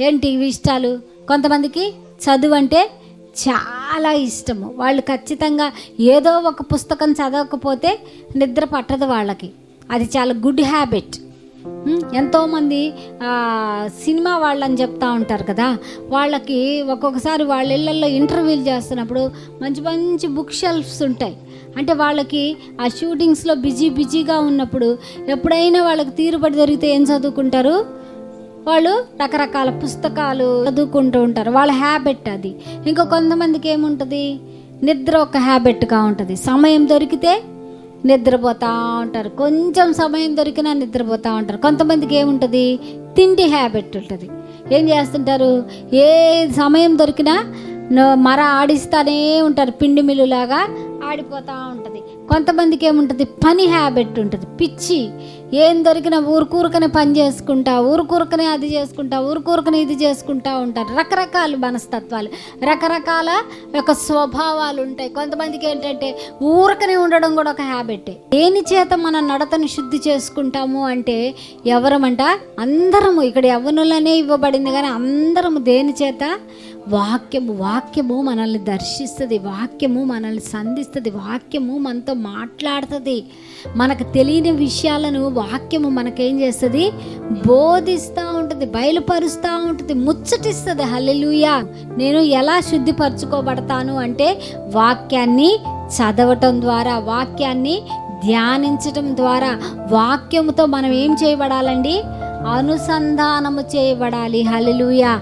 ఏంటి ఇవి ఇష్టాలు? కొంతమందికి చదువు అంటే చాలా ఇష్టము. వాళ్ళు ఖచ్చితంగా ఏదో ఒక పుస్తకం చదవకపోతే నిద్ర పట్టదు వాళ్ళకి. అది చాలా గుడ్ హ్యాబిట్. ఎంతోమంది సినిమా వాళ్ళని చెప్తా ఉంటారు కదా. వాళ్ళకి ఒక్కొక్కసారి వాళ్ళ ఇళ్ళల్లో ఇంటర్వ్యూలు చేస్తున్నప్పుడు మంచి మంచి బుక్ షెల్ఫ్స్ ఉంటాయి. అంటే వాళ్ళకి ఆ షూటింగ్స్లో బిజీ బిజీగా ఉన్నప్పుడు ఎప్పుడైనా వాళ్ళకి తీరుబడి దొరికితే ఏం చదువుకుంటారు? వాళ్ళు రకరకాల పుస్తకాలు చదువుకుంటూ ఉంటారు. వాళ్ళ హ్యాబిట్ అది. ఇంకా కొంతమందికి ఏముంటుంది? నిద్ర ఒక హ్యాబిట్గా ఉంటుంది. సమయం దొరికితే నిద్రపోతూ ఉంటారు. కొంచెం సమయం దొరికినా నిద్రపోతూ ఉంటారు. కొంతమందికి ఏముంటుంది? తిండి హ్యాబిట్ ఉంటుంది. ఏం చేస్తుంటారు? ఏ సమయం దొరికినా మర ఆడిస్తూనే ఉంటారు. పిండి మిల్లులాగా ఆడిపోతూ ఉంటుంది. కొంతమందికి ఏముంటుంది? పని హ్యాబిట్ ఉంటుంది. పిచ్చి. ఏం దొరికినా ఊరుకూరుకనే పని చేసుకుంటా ఊరుకూరుకనే అది చేసుకుంటా ఊరుకూరుకనే ఇది చేసుకుంటా ఉంటారు. రకరకాల మనస్తత్వాలు రకరకాల యొక్క స్వభావాలు ఉంటాయి. కొంతమందికి ఏంటంటే ఊరకనే ఉండడం కూడా ఒక హ్యాబిటే. దేని చేత మన నడతను శుద్ధి చేసుకుంటాము అంటే ఎవరమంట? అందరము. ఇక్కడ యవ్వనులనే ఇవ్వబడింది కానీ అందరము దేని చేత? వాక్యము. వాక్యము మనల్ని దర్శిస్తుంది. వాక్యము మనల్ని సంధిస్తుంది. వాక్యము మనతో మాట్లాడుతుంది. మనకు తెలియని విషయాలను వాక్యము మనకేం చేస్తుంది? బోధిస్తూ ఉంటుంది బయలుపరుస్తూ ఉంటుంది ముచ్చటిస్తుంది. హల్లెలుయా. నేను ఎలా శుద్ధిపరచుకోబడతాను అంటే వాక్యాన్ని చదవటం ద్వారా వాక్యాన్ని ధ్యానించటం ద్వారా. వాక్యముతో మనం ఏం చేయబడాలండి? అనుసంధానము చేయబడాలి. హల్లెలూయా.